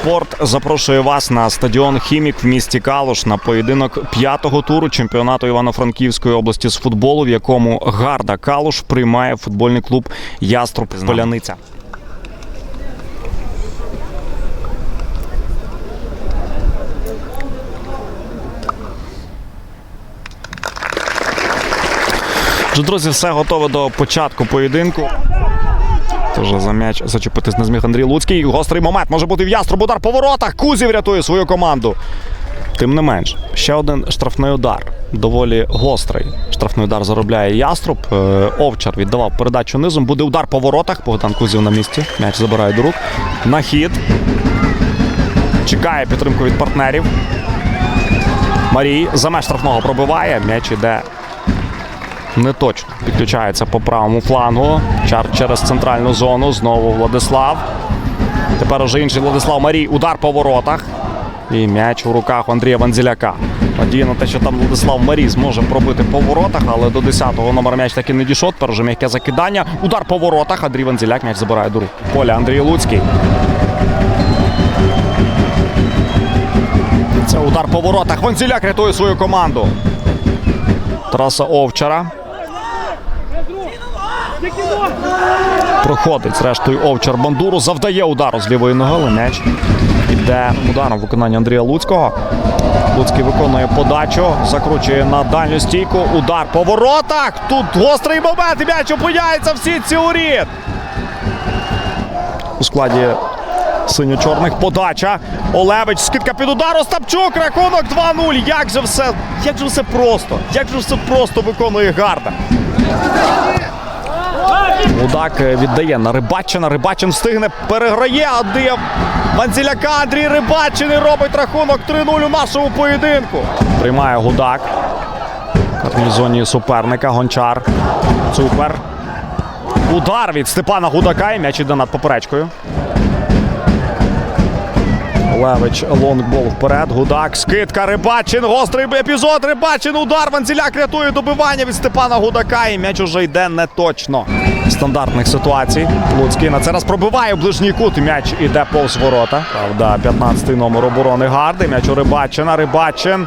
Спорт запрошує вас на стадіон Хімік в місті Калуш на поєдинок п'ятого туру чемпіонату Івано-Франківської області з футболу, в якому Гарда Калуш приймає футбольний клуб Яструб Поляниця. Друзі, все готове до початку поєдинку. Тож за м'яч зачепитись не зміг Андрій Луцький. Гострий момент може бути в яструб. Удар по воротах. Кузів рятує свою команду. Тим не менш, ще один штрафний удар. Доволі гострий. Штрафний удар заробляє яструб. Е, Овчар віддавав передачу низом. Буде удар по воротах. Богдан Кузів на місці. М'яч забирає до рук. На хід. Чекає підтримку від партнерів. Марій за меж штрафного пробиває. М'яч іде не точно. Підключається по правому флангу. Чар через центральну зону. Знову Владислав. Тепер уже інший Владислав Марій. Удар по воротах. І м'яч у руках Андрія Ванзіляка. Надія на те, що там Владислав Марій зможе пробити по воротах, але до 10-го номер м'яч таки не дійшов. Тепер уже м'яке закидання. Удар по воротах. Андрій Ванзіляк м'яч забирає до рук. Поля Андрій Луцький. Це удар по воротах. Ванзіляк рятує свою команду. Тараса Овчара. Проходить зрештою Овчар Бандуру. Завдає удару з лівої ноги. М'яч іде ударом в виконанні Андрія Луцького. Луцький виконує подачу, закручує на дальню стійку. Удар по воротах. Тут гострий момент. і М'яч опиняється в сітці воріт. У складі синьо-чорних подача. Олевич, скидка під удар. Остапчук, рахунок 2-0. Як же все, як же все просто. Як же все просто виконує Гарда. Удак е, віддає на Рибачина. Рибачин встигне, переграє, аддає Ванзіляка. Андрій Рибачин і робить рахунок 3-0 у нашому поєдинку. Приймає Гудак. В зоні суперника. Гончар. Цупер. Удар від Степана Гудака. І м'яч іде над поперечкою. Левич лонгбол вперед. Гудак. Скидка. Рибачин. Гострий епізод. Рибачин. Удар. Ванзіляк рятує добивання від Степана Гудака. І м'яч уже йде не точно. Стандартних ситуацій. Луцький на це раз пробиває ближній кут. М'яч іде повз ворота. Правда, 15-й номер оборони Гарди. М'яч у Рибачина. Рибачин.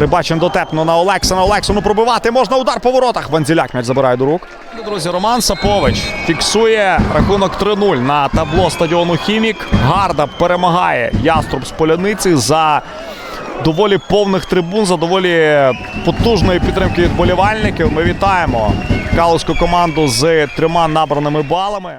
Рибачин дотепно на Олексана. Олексану пробивати можна удар по воротах. Ванзіляк м'яч забирає до рук. Друзі, Роман Сапович фіксує рахунок 3-0 на табло стадіону Хімік. Гарда перемагає Яструб з Поляниці за доволі повних трибун, за доволі потужної підтримки від болівальників. Ми вітаємо калузьку команду з трьома набраними балами.